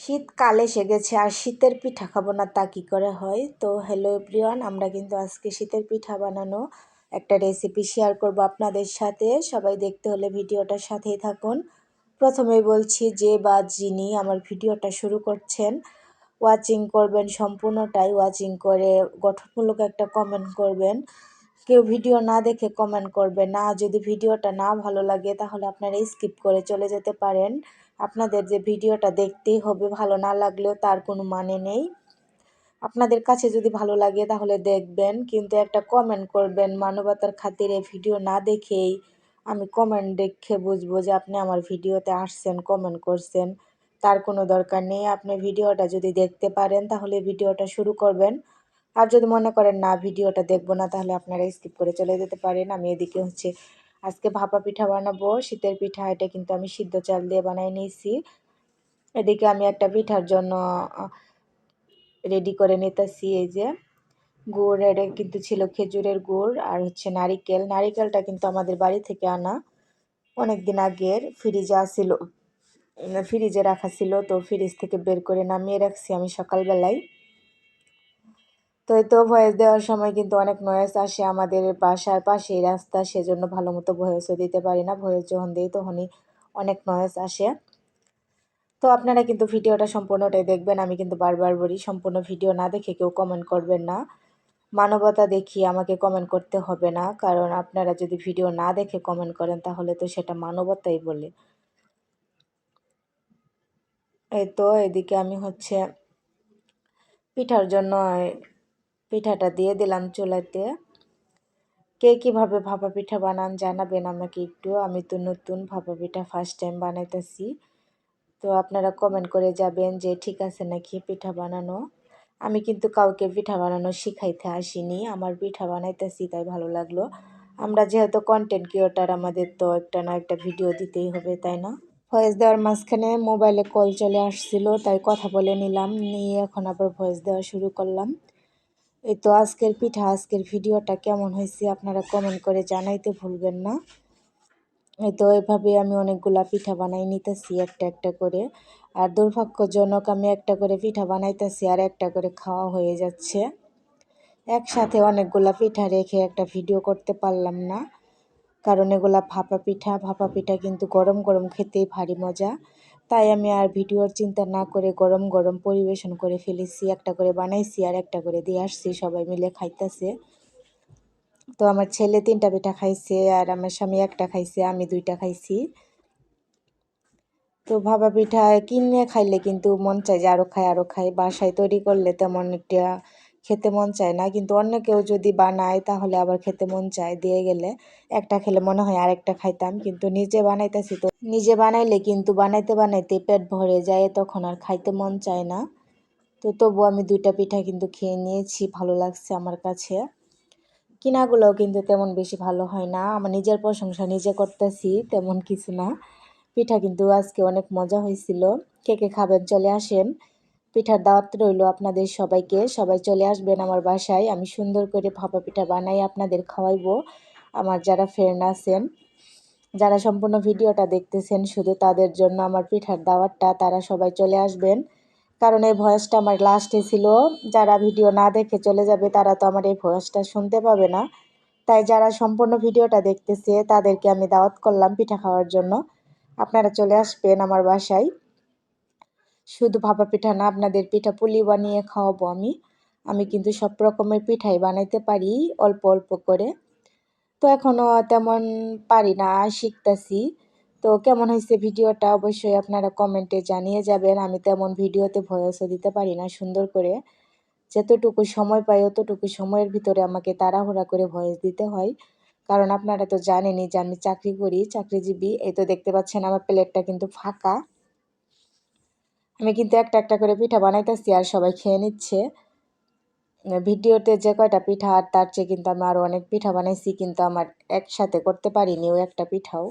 শীতকাল এসে গেছে আর শীতের পিঠা খাব না, তা কী করে হয়? তো হ্যালো এভরিওয়ান আমরা কিন্তু আজকে শীতের পিঠা বানানো একটা রেসিপি শেয়ার করব আপনাদের সাথে। সবাই দেখতে হলে ভিডিওটার সাথেই থাকুন। প্রথমেই বলছি যে বা যিনি আমার ভিডিওটা শুরু করছেন ওয়াচিং করবেন, সম্পূর্ণটাই ওয়াচিং করে গঠনমূলক একটা কমেন্ট করবেন। কেউ ভিডিও না দেখে কমেন্ট করবে না। যদি ভিডিওটা না ভালো লাগে, তাহলে আপনারা স্কিপ করে চলে যেতে পারেন। আপনাদের যে ভিডিওটা দেখতেই হবে, ভালো না লাগলেও তার কোনো মানে নেই। আপনাদের কাছে যদি ভালো লাগে, তাহলে দেখবেন। কিন্তু একটা কমেন্ট করবেন মানবতার খাতিরে ভিডিও না দেখেই। আমি কমেন্ট দেখে বুঝব যে আপনি আমার ভিডিওতে আসছেন কমেন্ট করছেন। তার কোনো দরকার নেই। আপনি ভিডিওটা যদি দেখতে পারেন, তাহলে ভিডিওটা শুরু করবেন। আর যদি মনে করেন, না, ভিডিওটা দেখব না, তাহলে আপনারা স্কিপ করে চলে যেতে পারেন। আমি এদিকে হচ্ছে আজকে ভাপা পিঠা বানাবো। শীতের পিঠা এটা কিন্তু আমি সিদ্ধ চাল দিয়ে বানাই নিয়েছি। এদিকে আমি একটা পিঠার জন্য রেডি করে নিতেছি এই যে গুড়। এটা কিন্তু ছিল খেজুরের গুড় আর হচ্ছে নারিকেল। নারিকেলটা কিন্তু আমাদের বাড়ি থেকে আনা অনেক দিন আগের ফ্রিজে আসিল ফ্রিজে রাখা ছিল, তো ফ্রিজ থেকে বের করে নামিয়ে রাখছি আমি সকালবেলায়। তো এই তো ভয়েস দেওয়ার সময় কিন্তু অনেক নয়েস আসে আমাদের বাসার পাশেই রাস্তা, সেজন্য ভালো মতো ভয়েসও দিতে পারি না। ভয়েস যখন দিই তখনই অনেক নয়েস আসে। তো আপনারা কিন্তু ভিডিওটা সম্পূর্ণটাই দেখবেন, আমি কিন্তু বারবার বলি সম্পূর্ণ ভিডিও না দেখে কেউ কমেন্ট করবেন না। মানবতা দেখিয়ে আমাকে কমেন্ট করতে হবে না, কারণ আপনারা যদি ভিডিও না দেখে কমেন্ট করেন তাহলে তো সেটা মানবতাই বলে। এই তো এদিকে আমি হচ্ছে পিঠার জন্য পিঠাটা দিয়ে দিলাম চুলাতে। কে কীভাবে ভাপা পিঠা বানান জানাবেন আমাকে একটু। আমি তো নতুন ভাপা পিঠা ফার্স্ট টাইম বানাইতেছি। তো আপনারা কমেন্ট করে যাবেন যে, ঠিক আছে নাকি পিঠা বানানো? আমি কিন্তু কাউকে পিঠা বানানো শিখাইতে আসিনি। আমার পিঠা বানাইতেছি, তাই ভালো লাগল। আমরা যেহেতু কন্টেন্ট ক্রিয়েটার আমাদের তো একটা না একটা ভিডিও দিতেই হবে, তাই না? ভয়েস দেওয়ার মাঝখানে মোবাইলে কল চলে আসছিল, তাই কথা বলে নিলাম। নিয়ে এখন আবার ভয়েস দেওয়া শুরু করলাম। এই তো আজকের পিঠা, আজকের ভিডিওটা কেমন হয়েছে আপনারা কমেন্ট করে জানাইতে ভুলবেন না। এই তো এভাবে আমি অনেকগুলা পিঠা বানাই নিতেছি একটা একটা করে। আর দুর্ভাগ্যজনক আমি একটা করে পিঠা বানাইতেছি আর একটা করে খাওয়া হয়ে যাচ্ছে। একসাথে অনেকগুলা পিঠা রেখে একটা ভিডিও করতে পারলাম না। কারণ এগুলা ভাপা পিঠা ভাপা পিঠা কিন্তু গরম গরম খেতেই ভারী মজা। তাই আমি আর ভিডিওর চিন্তা না করে গরম গরম পরিবেশন করে ফেলেছি, একটা করে বানাইছি আর একটা করে দিয়ে আসছি, সবাই মিলে খাইতেছে। তো আমার ছেলে তিনটা পিঠা খাইছে আর আমার স্বামী একটা খাইছে, আমি দুইটা খাইছি। তো ভাবা পিঠা কিনে খাইলে কিন্তু মন চায় যে আরও খাই আরও খাই বাসায় তৈরি করলে তেমন একটা খেতে মন চায় না। কিন্তু অন্য কেউ যদি বানায়, তাহলে আবার খেতে মন চায়। দিয়ে গেলে একটা খেলে মনে হয় আরেকটা খাইতাম। কিন্তু নিজে বানাইতেছি তো, নিজে বানাইলে কিন্তু বানাইতে বানাইতে পেট ভরে যায়, তখন আর খাইতে মন চায় না। তো তবু আমি দুইটা পিঠা কিন্তু খেয়ে নিয়েছি, ভালো লাগছে আমার কাছে। কিনাগুলোও কিন্তু তেমন বেশি ভালো হয় না। আমার নিজের প্রশংসা নিজে করতেছি, তেমন কিছু না। পিঠা কিন্তু আজকে অনেক মজা হয়েছিল। কে কে খাবেন চলে আসেন। পিঠার দাওয়াত রইল আপনাদের সবাইকে। সবাই চলে আসবেন আমার বাসায়। আমি সুন্দর করে ভাপা পিঠা বানাই, আপনাদের খাওয়াইবো। আমার যারা ফ্রেন্ড আছেন, যারা সম্পূর্ণ ভিডিওটা দেখতেছেন, শুধু তাদের জন্য আমার পিঠার দাওয়াতটা, তারা সবাই চলে আসবেন। কারণ এই ভয়েসটা আমার লাস্টে ছিল। যারা ভিডিও না দেখে চলে যাবে, তারা তো আমার এই ভয়েসটা শুনতে পাবে না। তাই যারা সম্পূর্ণ ভিডিওটা দেখতেছে, তাদেরকে আমি দাওয়াত করলাম পিঠা খাওয়ার জন্য। আপনারা চলে আসবেন আমার বাসায়। শুধু ভাপা পিঠা না, আপনাদের পিঠা পুলি বানিয়ে খাওয়াবো আমি। আমি কিন্তু সব রকমের পিঠাই বানাইতে পারি, অল্প অল্প করে। তো এখনও তেমন পারি না, শিখতেছি। তো কেমন হয়েছে ভিডিওটা অবশ্যই আপনারা কমেন্টে জানিয়ে যাবেন। আমি তেমন ভিডিওতে ভয়েসও দিতে পারি না সুন্দর করে। যতটুকু সময় পাই অতটুকু সময়ের ভিতরে আমাকে তাড়াহুড়া করে ভয়েস দিতে হয়। কারণ আপনারা তো জানেনই যে আমি চাকরি করি, চাকরিজীবী। এই তো দেখতে পাচ্ছেন আমার প্লেটটা কিন্তু ফাঁকা। আমি কিন্তু একটা একটা করে পিঠা বানাইতেছি আর সবাই খেয়ে নিচ্ছে। ভিডিওতে যে কয়টা পিঠা, আর তার চেয়ে কিন্তু আমি আরও অনেক পিঠা বানাইছি, কিন্তু আমার একসাথে করতে পারিনি ওই একটা পিঠাও।